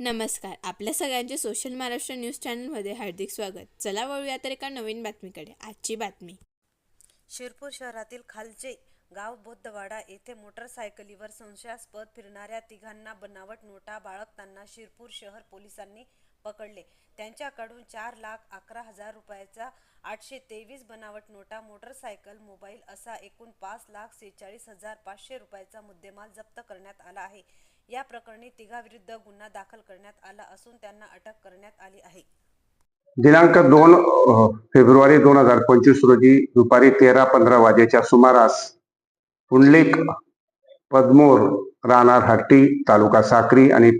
नमस्कार. आपल्या सगळ्यांचे सोशल महाराष्ट्र न्यूज चॅनलमध्ये हार्दिक स्वागत. चला वळूया तर एका नवीन बातमीकडे. आजची बातमी. शिरपूर शहरातील खालचे गाव बोद्धवाडा येथे मोटरसायकलीवर संशयास्पद फिरणाऱ्या तिघांना बनावट नोटा बाळगताना शिरपूर शहर पोलिसांनी पकडले. त्यांच्याकडून चार लाख अकरा हजार रुपयाचा आठशे तेवीस बनावट नोटा मोटरसायकल मोबाईल असा एकूण पाच लाख सेहेचाळीस हजार पाचशे रुपयाचा मुद्देमाल जप्त करण्यात आला आहे. या प्रकरणी तिघाविरुद्ध गुन्हा दाखल करण्यात आला असून त्यांना अटक करण्यात आली आहे. दिनांक दोन फेब्रुवारी दोन हजार पंचवीस रोजी दुपारी तेरा पंधरा वाजेच्या सुमारास पुंडलिक पदमोर राहणार हट्टी तालुका साक्री आणि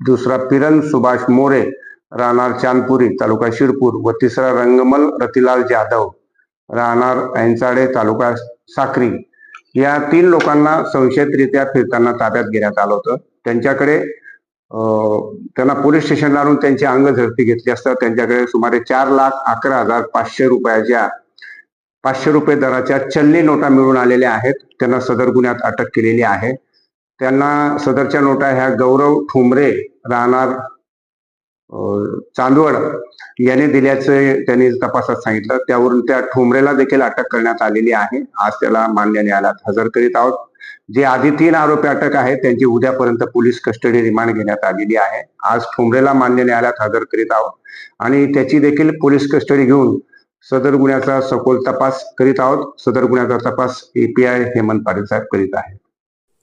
दुसरा पिरन सुभाष मोरे राहणार चांदपुरी तालुका शिरपूर व तिसरा रंगमल रतिलाल जाधव राहणार ऐंचाडे तालुका साक्री. या तीन लोकांना संशयितरित्या फिरताना ताब्यात घेण्यात आलं होतं. त्यांच्याकडे त्यांना पोलीस स्टेशनला आणून त्यांची अंग झरती घेतली असता त्यांच्याकडे सुमारे चार लाख अकरा हजार पाचशे रुपयाच्या पाचशे रुपये दराच्या चल्ली नोटा मिळून आलेल्या आहेत. त्यांना सदर गुन्ह्यात अटक केलेली आहे. त्यांना सदरच्या नोटा ह्या गौरव ठुमरे राहणार चांदवड याने दिल्याचे त्यांनी तपासात सांगितलं. त्यावरून त्या ठुमरेला देखील अटक करण्यात आलेली आहे. आज त्याला मान्य न्यायालयात हजर करीत आहोत. जे आधी तीन आरोपी अटक आहेत त्यांची उद्यापर्यंत पोलीस कस्टडी रिमांड घेण्यात आलेली आहे. आज ठुमरेला मान्य न्यायालयात हजर करीत आहोत आणि त्याची देखील पोलीस कस्टडी घेऊन सदर गुन्ह्याचा सखोल तपास करीत आहोत. सदर गुन्ह्याचा तपास एपीआय हेमंत पाटील साहेब करीत आहेत.